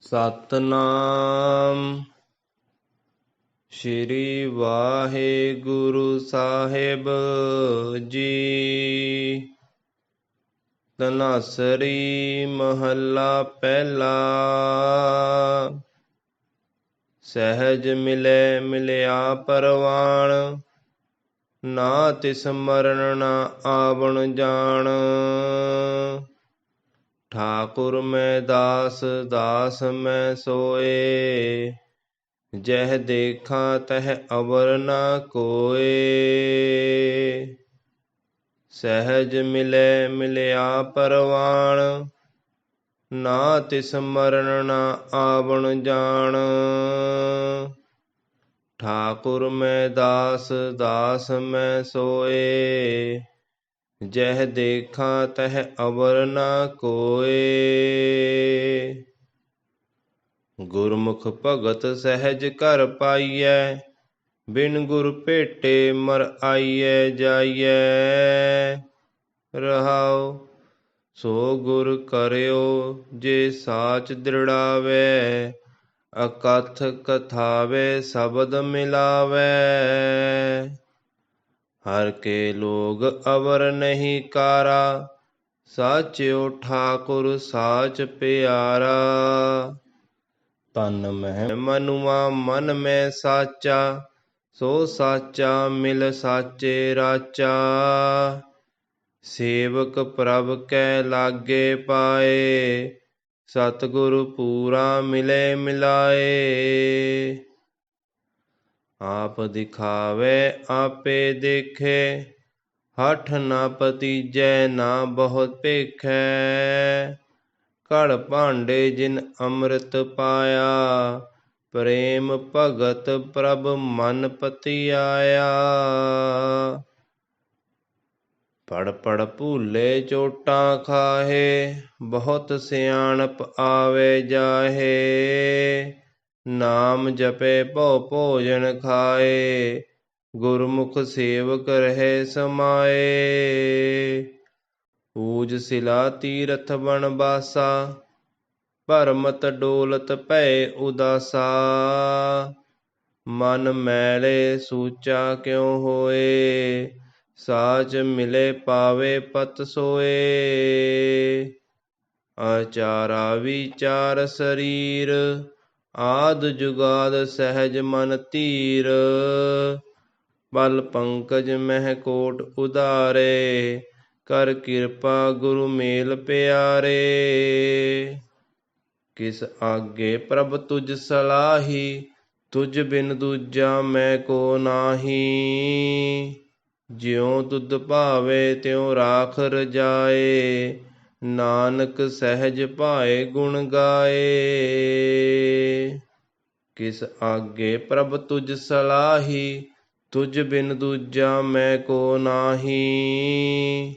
ਸਤਨਾਮ। ਸ਼੍ਰੀ ਵਾਹਿਗੁਰੂ ਸਾਹਿਬ ਜੀ। ਤਨਾਸਰੀ ਮਹੱਲਾ ਪਹਿਲਾ। ਸਹਿਜ ਮਿਲੇ ਮਿਲਿਆ ਪਰਵਾਣ। ਨਾ ਤਿਸ ਮਰਨ ਨਾ ਆਵਣ ਜਾਣ। ਠਾਕੁਰ ਮੈਂ ਦਾਸ ਦਾਸ ਮੈਂ ਸੋਏ। ਜਹ ਦੇਖਾਂ, ਤਹ ਅਵਰ ਨਾ ਕੋਏ। ਸਹਿਜ ਮਿਲੇ, ਮਿਲਿਆ ਪਰਵਾਣ। ਨਾ ਤਿਸ ਮਰਨ, ਨਾ ਆਵਣ ਜਾਣ। ਠਾਕੁਰ ਮੈਂ ਦਾਸ ਦਾਸ ਮੈਂ ਸੋਏ। ਜਹ ਦੇਖਾਂ ਤਹ ਅਵਰ ਨਾ ਕੋਏ। ਗੁਰਮੁਖ ਭਗਤ ਸਹਿਜ ਘਰ ਪਾਈਐ, ਬਿਨ ਗੁਰ ਭੇਟੇ ਮਰ ਆਈਐ, ਜਾਈਐ। ਰਹਾਉ, ਸੋ ਗੁਰ ਕਰਿਓ ਜੇ ਸਾਚ ਦ੍ਰਿੜਾਵੇ, ਅਕਥ ਕਥਾਵੇ ਸ਼ਬਦ ਮਿਲਾਵੇ। ਹਰ ਕੇ ਲੋਗ ਅਵਰ ਨਹੀਂ ਕਾਰਾ ਸਾਚਿਓ ਠਾਕੁਰ ਸਾਚ ਪਿਆਰਾ ਤਨ ਮਹਿ ਮਨੁਆ ਮਨ ਮੈਂ ਸਾਚਾ ਸੋ ਸਾਚਾ ਮਿਲ ਸਾਚੇ ਰਾਚਾ ਸੇਵਕ ਪ੍ਰਭ ਕੈ ਲਾਗੇ ਪਾਏ ਸਤਿਗੁਰ ਪੂਰਾ ਮਿਲੇ ਮਿਲਾਏ ਆਪ ਦਿਖਾਵੇ ਆਪੇ ਦੇਖੇ, ਹਠ ਨਾ ਪਤੀਜੈ ਨਾ ਬਹੁਤ ਭੇਖੈ। ਘੜ ਭਾਂਡੇ ਜਿਨ ਅੰਮ੍ਰਿਤ ਪਾਇਆ, ਪ੍ਰੇਮ ਭਗਤ ਪ੍ਰਭ ਮਨ ਪਤੀ ਆਇਆ ਪੜ ਪੜ ਭੂਲੇ ਚੋਟਾਂ ਖਾਹੇ, ਬਹੁਤ ਸਿਆਣਪ ਆਵੇ ਜਾਹੇ। ਨਾਮ ਜਪੇ ਭਉ ਭੋਜਨ ਖਾਏ, ਗੁਰਮੁਖ ਸੇਵਕ ਰਹੇ ਸਮਾਏ। ਪੂਜ ਸਿਲਾ ਤੀਰਥ ਬਣ ਬਾਸਾ, ਭਰਮਤ ਡੋਲਤ ਭੈ ਉਦਾਸਾ। ਮਨ ਮੈਲੇ ਸੂਚਾ ਕਿਉ ਹੋਏ, ਸਾਚ ਮਿਲੇ ਪਾਵੇ ਪਤ ਸੋਏ। ਆਚਾਰਾ ਵਿਚਾਰ ਸਰੀਰ ਆਦ ਜੁਗਾਦ ਸਹਿਜ ਮਨ ਧੀਰ, ਬਲ ਪੰਕਜ ਮਹਿ ਕੋਟ ਉਦਾਰੇ ਕਰ ਕਿਰਪਾ ਗੁਰੂ ਮੇਲ ਪਿਆਰੇ। ਕਿਸ ਆਗੇ ਪ੍ਰਭ ਤੁਝ ਸਲਾਹੀ, ਤੁਝ ਬਿਨ ਦੂਜਾ ਮੈਂ ਕੋ ਨਾਹੀ। ਜਿਉ ਤੁਧ ਭਾਵੇ ਤਿਉ ਰਾਖ ਰਜਾਏ ਨਾਨਕ ਸਹਿਜ ਭਾਏ ਗੁਣ ਗਾਏ। ਕਿਸ ਆਗੇ ਪ੍ਰਭ ਤੁਝ ਸਲਾਹੀ, ਤੁਝ ਬਿਨ ਦੂਜਾ ਮੈਂ ਕੋ ਨਾਹੀ।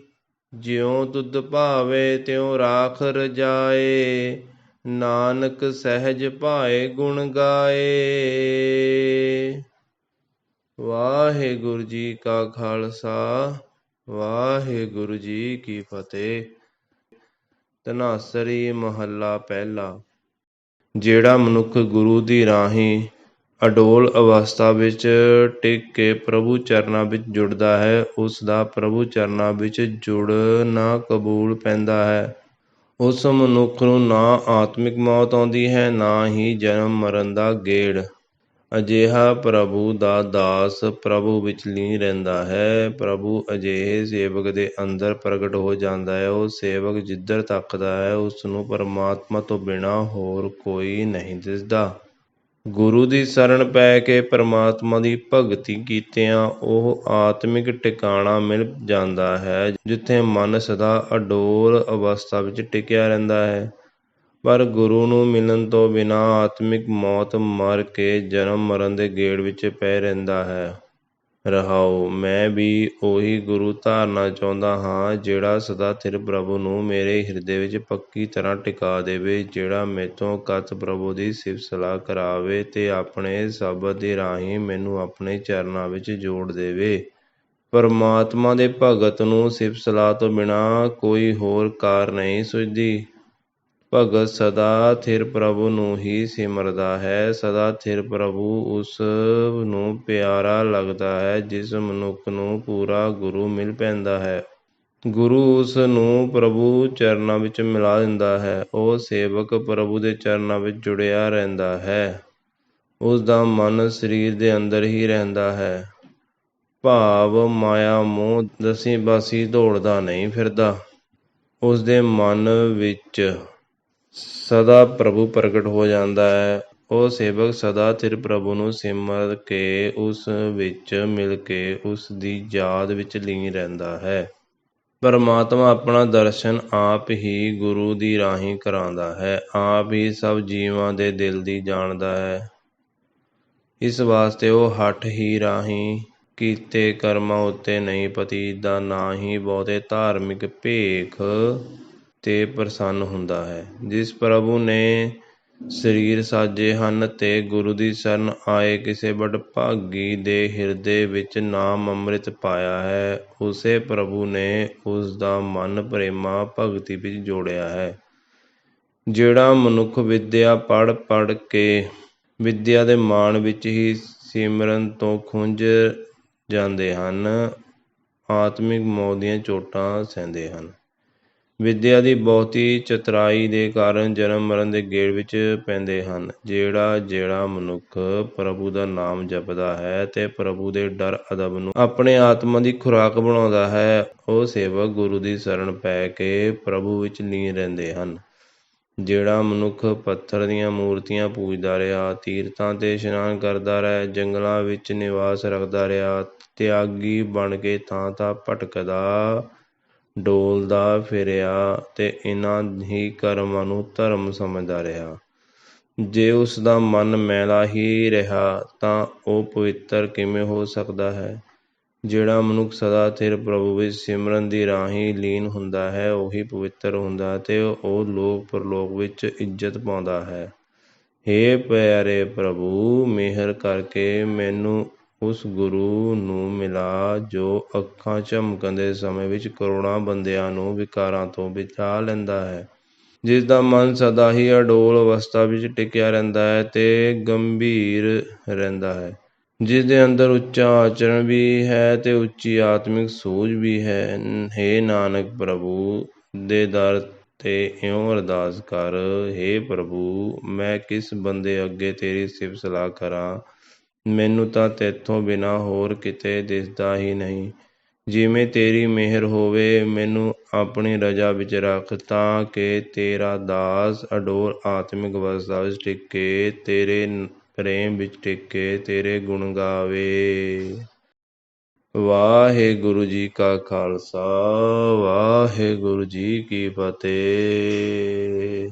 ਜਿਉ ਤੁਧ ਭਾਵੇ ਤਿਉ ਰਾਖ ਰਜਾਏ, ਨਾਨਕ ਸਹਿਜ ਭਾਏ ਗੁਣ ਗਾਏ। ਵਾਹਿਗੁਰੂ ਜੀ ਕਾ ਖਾਲਸਾ, ਵਾਹਿਗੁਰੂ ਜੀ ਕੀ ਫਤਿਹ। ਧਨਾਸਰੀ ਮਹੱਲਾ ਪਹਿਲਾ। ਜਿਹੜਾ ਮਨੁੱਖ ਗੁਰੂ ਦੀ ਰਾਹੀਂ ਅਡੋਲ ਅਵਸਥਾ ਵਿੱਚ ਟਿਕ ਕੇ ਪ੍ਰਭੂ ਚਰਨਾਂ ਵਿੱਚ ਜੁੜਦਾ ਹੈ, ਉਸ ਦਾ ਪ੍ਰਭੂ ਚਰਨਾਂ ਵਿੱਚ ਜੁੜਨਾ ਕਬੂਲ ਪੈਂਦਾ ਹੈ। ਉਸ ਮਨੁੱਖ ਨੂੰ ਨਾ ਆਤਮਿਕ ਮੌਤ ਆਉਂਦੀ ਹੈ, ਨਾ ਹੀ ਜਨਮ ਮਰਨ ਦਾ ਗੇੜ। ਅਜਿਹਾ ਪ੍ਰਭੂ ਦਾ ਦਾਸ ਪ੍ਰਭੂ ਵਿੱਚ ਲੀਨ ਰਹਿੰਦਾ ਹੈ। ਪ੍ਰਭੂ ਅਜਿਹੇ ਸੇਵਕ ਦੇ ਅੰਦਰ ਪ੍ਰਗਟ ਹੋ ਜਾਂਦਾ ਹੈ। ਉਹ ਸੇਵਕ ਜਿੱਧਰ ਤੱਕਦਾ ਹੈ ਉਸ ਨੂੰ ਪਰਮਾਤਮਾ ਤੋਂ ਬਿਨਾਂ ਹੋਰ ਕੋਈ ਨਹੀਂ ਦਿਸਦਾ। ਗੁਰੂ ਦੀ ਸ਼ਰਨ ਪੈ ਕੇ ਪਰਮਾਤਮਾ ਦੀ ਭਗਤੀ ਕੀਤਿਆਂ ਉਹ ਆਤਮਿਕ ਟਿਕਾਣਾ ਮਿਲ ਜਾਂਦਾ ਹੈ, ਜਿੱਥੇ ਮਨ ਸਦਾ ਅਡੋਲ ਅਵਸਥਾ ਵਿੱਚ ਟਿਕਿਆ ਰਹਿੰਦਾ ਹੈ। ਪਰ ਗੁਰੂ ਨੂੰ ਮਿਲਣ ਤੋਂ ਬਿਨਾਂ ਆਤਮਿਕ ਮੌਤ ਮਰ ਕੇ ਜਨਮ ਮਰਨ ਦੇ ਗੇੜ ਵਿੱਚ ਪੈ ਰਹਿੰਦਾ ਹੈ। ਰਹਾਉ ਮੈਂ ਵੀ ਉਹੀ ਗੁਰੂ ਧਾਰਨਾ ਚਾਹੁੰਦਾ ਹਾਂ, ਜਿਹੜਾ ਸਦਾ ਥਿਰ ਪ੍ਰਭੂ ਨੂੰ ਮੇਰੇ ਹਿਰਦੇ ਵਿੱਚ ਪੱਕੀ ਤਰ੍ਹਾਂ ਟਿਕਾ ਦੇਵੇ, ਜਿਹੜਾ ਮੇਤੋਂ ਕਤ ਪ੍ਰਭੂ ਦੀ ਸਿਫਤ ਸਲਾਹ ਕਰਾਵੇ ਤੇ ਆਪਣੇ ਸ਼ਬਦ ਦੇ ਰਾਹੀਂ ਮੈਨੂੰ ਆਪਣੇ ਚਰਨਾਂ ਵਿੱਚ ਜੋੜ ਦੇਵੇ। ਪਰਮਾਤਮਾ ਦੇ ਭਗਤ ਨੂੰ ਸਿਫਤ ਸਲਾਹ ਤੋਂ ਬਿਨਾਂ ਕੋਈ ਹੋਰ ਕਾਰ ਨਹੀਂ ਸੁਝਦੀ। ਭਗਤ ਸਦਾ ਥਿਰ ਪ੍ਰਭੂ ਨੂੰ ਹੀ ਸਿਮਰਦਾ ਹੈ, ਸਦਾ ਥਿਰ ਪ੍ਰਭੂ ਉਸ ਨੂੰ ਪਿਆਰਾ ਲੱਗਦਾ ਹੈ, ਜਿਸ ਮਨੁੱਖ ਨੂੰ ਪੂਰਾ ਗੁਰੂ ਮਿਲ ਪੈਂਦਾ ਹੈ। ਗੁਰੂ ਉਸ ਨੂੰ ਪ੍ਰਭੂ ਚਰਨਾਂ ਵਿੱਚ ਮਿਲਾ ਦਿੰਦਾ ਹੈ, ਉਹ ਸੇਵਕ ਪ੍ਰਭੂ ਦੇ ਚਰਨਾਂ ਵਿੱਚ ਜੁੜਿਆ ਰਹਿੰਦਾ ਹੈ। ਉਸ ਦਾ ਮਨ ਸਰੀਰ ਦੇ ਅੰਦਰ ਹੀ ਰਹਿੰਦਾ ਹੈ। ਭਾਵ ਮਾਇਆ ਮੋਹ ਦਸੀ ਬਾਸੀ ਦੌੜਦਾ ਨਹੀਂ ਫਿਰਦਾ। ਉਸ ਦੇ ਮਨ ਵਿੱਚ ਸਦਾ ਪ੍ਰਭੂ ਪ੍ਰਗਟ ਹੋ ਜਾਂਦਾ ਹੈ। ਉਹ ਸੇਵਕ ਸਦਾ ਥਿਰ ਪ੍ਰਭੂ ਨੂੰ ਸਿਮਰ ਕੇ ਉਸ ਵਿੱਚ ਮਿਲ ਕੇ ਉਸ ਦੀ ਯਾਦ ਵਿੱਚ ਲੀਨ ਰਹਿੰਦਾ ਹੈ। ਪਰਮਾਤਮਾ ਆਪਣਾ ਦਰਸ਼ਨ ਆਪ ਹੀ ਗੁਰੂ ਦੀ ਰਾਹੀਂ ਕਰਾਉਂਦਾ ਹੈ। ਆਪ ਹੀ ਸਭ ਜੀਵਾਂ ਦੇ ਦਿਲ ਦੀ ਜਾਣਦਾ ਹੈ। ਇਸ ਵਾਸਤੇ ਉਹ ਹੱਠ ਹੀ ਰਾਹੀਂ ਕੀਤੇ ਕਰਮਾਂ ਉੱਤੇ ਨਹੀਂ ਪਤੀ ਦਾ ਨਾ ਹੀ ਬਹੁਤੇ ਧਾਰਮਿਕ ਭੇਖ ਤੇ ਪ੍ਰਸੰਨ ਹੁੰਦਾ ਹੈ, ਜਿਸ ਪ੍ਰਭੂ ਨੇ ਸਰੀਰ ਸਾਜੇ ਹਨ ਅਤੇ ਗੁਰੂ ਦੀ ਸ਼ਰਨ ਆਏ ਕਿਸੇ ਬਡਭਾਗੀ ਦੇ ਹਿਰਦੇ ਵਿੱਚ ਨਾਮ ਅੰਮ੍ਰਿਤ ਪਾਇਆ ਹੈ, ਉਸੇ ਪ੍ਰਭੂ ਨੇ ਉਸ ਦਾ ਮਨ ਪ੍ਰੇਮਾ ਭਗਤੀ ਵਿੱਚ ਜੋੜਿਆ ਹੈ। ਜਿਹੜਾ ਮਨੁੱਖ ਵਿਦਿਆ ਪੜ੍ਹ ਪੜ੍ਹ ਕੇ ਵਿਦਿਆ ਦੇ ਮਾਣ ਵਿੱਚ ਹੀ ਸਿਮਰਨ ਤੋਂ ਖੁੰਝ ਜਾਂਦੇ ਹਨ, ਆਤਮਿਕ ਮੌਤ ਦੀਆਂ ਚੋਟਾਂ ਸਹਿੰਦੇ ਹਨ। ਵਿੱਦਿਆ ਦੀ ਬਹੁਤੀ ਚਤੁਰਾਈ ਦੇ ਕਾਰਨ ਜਨਮ ਮਰਨ ਦੇ ਗੇੜ ਵਿੱਚ ਪੈਂਦੇ ਹਨ। ਜਿਹੜਾ ਜਿਹੜਾ ਮਨੁੱਖ ਪ੍ਰਭੂ ਦਾ ਨਾਮ ਜਪਦਾ ਹੈ ਤੇ ਪ੍ਰਭੂ ਦੇ ਡਰ, ਅਦਬ ਨੂੰ ਆਪਣੇ ਆਤਮਾ ਦੀ ਖੁਰਾਕ ਬਣਾਉਂਦਾ ਹੈ, ਉਹ ਸੇਵਕ ਗੁਰੂ ਦੀ ਸ਼ਰਨ ਪੈ ਕੇ ਪ੍ਰਭੂ ਵਿੱਚ ਲੀਨ ਰਹਿੰਦੇ ਹਨ। ਜਿਹੜਾ ਮਨੁੱਖ ਪੱਥਰ ਦੀਆਂ ਮੂਰਤੀਆਂ ਪੂਜਦਾ ਰਿਹਾ, ਤੀਰਥਾਂ ਤੇ ਇਸ਼ਨਾਨ ਕਰਦਾ ਰਿਹਾ, ਜੰਗਲਾਂ ਵਿੱਚ ਨਿਵਾਸ ਰੱਖਦਾ ਰਿਹਾ, ਤਿਆਗੀ ਬਣ ਕੇ ਥਾਂ ਥਾਂ ਭਟਕਦਾ ਡੋਲਦਾ ਫਿਰਿਆ ਤੇ ਇਹਨਾਂ ਹੀ ਕਰਮਾਂ ਨੂੰ ਧਰਮ ਸਮਝਦਾ ਰਿਹਾ। ਜੇ ਉਸ ਦਾ ਮਨ ਮੈਲਾ ਹੀ ਰਿਹਾ ਤਾਂ ਉਹ ਪਵਿੱਤਰ ਕਿਵੇਂ ਹੋ ਸਕਦਾ ਹੈ? ਜਿਹੜਾ ਮਨੁੱਖ ਸਦਾ ਥਿਰ ਪ੍ਰਭੂ ਵਿੱਚ ਸਿਮਰਨ ਦੀ ਰਾਹੀਂ ਲੀਨ ਹੁੰਦਾ ਹੈ, ਉਹੀ ਪਵਿੱਤਰ ਹੁੰਦਾ ਅਤੇ ਉਹ ਲੋਕ ਪਰਲੋਕ ਵਿੱਚ ਇੱਜ਼ਤ ਪਾਉਂਦਾ ਹੈ। ਹੇ ਪਿਆਰੇ ਪ੍ਰਭੂ, ਮਿਹਰ ਕਰਕੇ ਮੈਨੂੰ ਉਸ ਗੁਰੂ ਨੂੰ ਮਿਲਾ, ਜੋ ਅੱਖਾਂ ਝਮਕਣ ਦੇ ਸਮੇਂ ਵਿੱਚ ਕਰੋੜਾਂ ਬੰਦਿਆਂ ਨੂੰ ਵਿਕਾਰਾਂ ਤੋਂ ਬਚਾ ਲੈਂਦਾ ਹੈ। ਜਿਸ ਦਾ ਮਨ ਸਦਾ ਹੀ ਅਡੋਲ ਅਵਸਥਾ ਵਿੱਚ ਟਿਕਿਆ ਰਹਿੰਦਾ ਹੈ ਤੇ ਗੰਭੀਰ ਰਹਿੰਦਾ ਹੈ। ਜਿਸ ਦੇ ਅੰਦਰ ਉੱਚਾ ਆਚਰਣ ਵੀ ਹੈ ਤੇ ਉੱਚੀ ਆਤਮਿਕ ਸੂਝ ਵੀ ਹੈ। हे ਨਾਨਕ ਪ੍ਰਭੂ, ਦੇ ਦਰ ਤੇ ਇਉਂ ਅਰਦਾਸ ਕਰ हे ਪ੍ਰਭੂ, ਮੈਂ ਕਿਸ ਬੰਦੇ ਅੱਗੇ ਤੇਰੀ ਸਿਫਤ ਸਲਾਹ ਕਰਾਂ? ਮੈਨੂੰ ਤਾਂ ਤੈਥੋਂ ਬਿਨਾਂ ਹੋਰ ਕਿਤੇ ਦਿਸਦਾ ਹੀ ਨਹੀਂ। ਜਿਵੇਂ ਤੇਰੀ ਮਿਹਰ ਹੋਵੇ, ਮੈਨੂੰ ਆਪਣੀ ਰਜਾ ਵਿੱਚ ਰੱਖ ਤਾਂ ਕਿ ਤੇਰਾ ਦਾਸ ਅਡੋਲ ਆਤਮਿਕ ਅਵਸਥਾ ਵਿੱਚ ਟਿਕੇ, ਤੇਰੇ ਪ੍ਰੇਮ ਵਿੱਚ ਟਿਕੇ, ਤੇਰੇ ਗੁਣ ਗਾਵੇ। ਵਾਹਿਗੁਰੂ ਜੀ ਕਾ ਖਾਲਸਾ, ਵਾਹਿਗੁਰੂ ਜੀ ਕੀ ਫਤਿਹ।